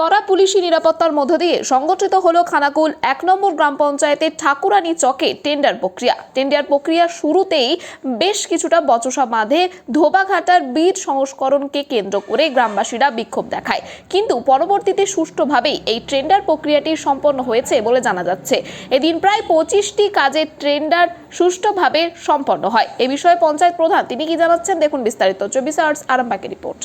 কড়া পুলিশি নিরাপত্তার মধ্য দিয়ে সংগঠিত হলো খানাকুল এক নম্বর গ্রাম পঞ্চায়েতের ঠাকুরানি চকে টেন্ডার প্রক্রিয়া। টেন্ডার প্রক্রিয়া শুরুতেই বেশ কিছুটা বচসা বাঁধে ধোবাঘাটার বীর সংস্করণকে কেন্দ্র করে গ্রামবাসীরা বিক্ষোভ দেখায়। কিন্তু পরবর্তীতে সুষ্ঠুভাবেই এই টেন্ডার প্রক্রিয়াটি সম্পন্ন হয়েছে বলে জানা যাচ্ছে। এদিন প্রায় পঁচিশটি কাজের টেন্ডার সুষ্ঠুভাবে সম্পন্ন হয়। এ বিষয়ে পঞ্চায়েত প্রধান তিনি কি জানাচ্ছেন? দেখুন বিস্তারিত। চব্বিশ আওয়ার্স আরামবাগের রিপোর্ট।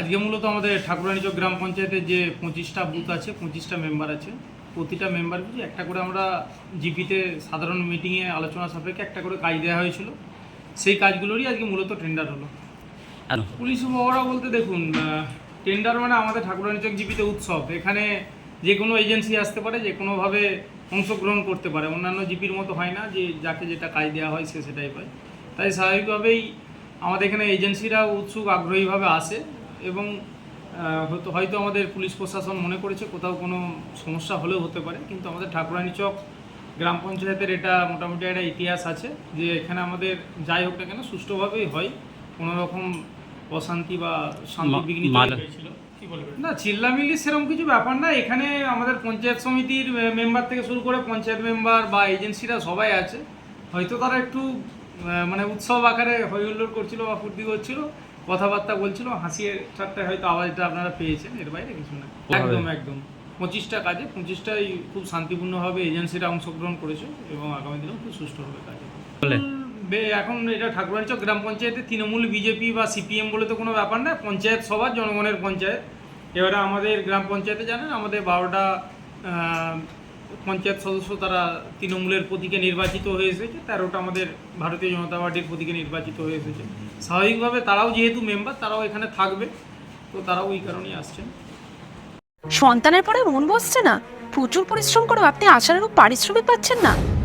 আজকে মূলত আমাদের ঠাকুরানীচক গ্রাম পঞ্চায়েতের যে পঁচিশটা বুথ আছে, পঁচিশটা মেম্বার আছে। প্রতিটা মেম্বার একটা করে আমরা জিপিতে সাধারণ মিটিংয়ে আলোচনা সাপেক্ষে একটা করে কাজ দেওয়া হয়েছিল। সেই কাজগুলোরই আজকে মূলত টেন্ডার হলো। পুলিশ উপহারা বলতে দেখুন টেন্ডার মানে আমাদের ঠাকুরানীচক জিপিতে উৎসব। এখানে যে কোনো এজেন্সি আসতে পারে যে কোনোভাবে অংশগ্রহণ করতে পারে। অন্যান্য জিপির মতো হয় না যে যাকে যেটা কাজ দেওয়া হয় সে সেটাই পায়। তাই স্বাভাবিকভাবেই আমাদের এখানে এজেন্সিরাও উৎসুক আগ্রহীভাবে আসে এবং হয়তো হয়তো আমাদের পুলিশ প্রশাসন মনে করেছে কোথাও কোনো সমস্যা হলেও হতে পারে। কিন্তু আমাদের ঠাকুরানী চক গ্রাম পঞ্চায়েতের এটা মোটামুটি একটা ইতিহাস আছে যে এখানে আমাদের যাই হোক না কেন সুষ্ঠুভাবেই হয়। কোনোরকম অশান্তি বা শান্তি বিঘ্নিত হয়েছিল। না চিল্লামিল্লি সেরকম কিছু ব্যাপার না। এখানে আমাদের পঞ্চায়েত সমিতির মেম্বার থেকে শুরু করে পঞ্চায়েত মেম্বার বা এজেন্সিরা সবাই আছে। হয়তো তারা একটু আহ, মানে উৎসব আকারে হই হুল্লোড় করছিল বা ফুর্তি করছিল কথাবার্তা বলছিল হাসিয়ে ঠাট্টায় হয়তো আওয়াজটা আপনারা পেয়েছেন এর বাইরে কিছু না। একদম একদম। পঁচিশটা কাজে পঁচিশটাই খুব শান্তিপূর্ণভাবে এজেন্সিরা অংশগ্রহণ করেছে এবং আগামী দিনেও খুব সুষ্ঠুভাবে কাজ হবে এখন এটা ঠাকুরাঞ্চক গ্রাম পঞ্চায়েতে তৃণমূল, বিজেপি বা সিপিএম বলে তো কোনো ব্যাপার না, পঞ্চায়েত সবার জনগণের পঞ্চায়েত। এবারে আমাদের গ্রাম পঞ্চায়েতে জানেন, আমাদের বারোটা পঞ্চায়েত সদস্য তারা তৃণমূলের প্রতীকে নির্বাচিত হয়ে এসেছে, তেরোটা আমাদের ভারতীয় জনতা পার্টির প্রতীকে নির্বাচিত হয়ে এসেছে। স্বাভাবিকভাবে তারাও যেহেতু মেম্বার তারাও এখানে থাকবে, তো তারাও ওই কারণেই আসছেন। সন্তানের পরে মন বসছে না। প্রচুর পরিশ্রম করেও আপনি আশানুরূপ পারিশ্রমিক পাচ্ছেন না।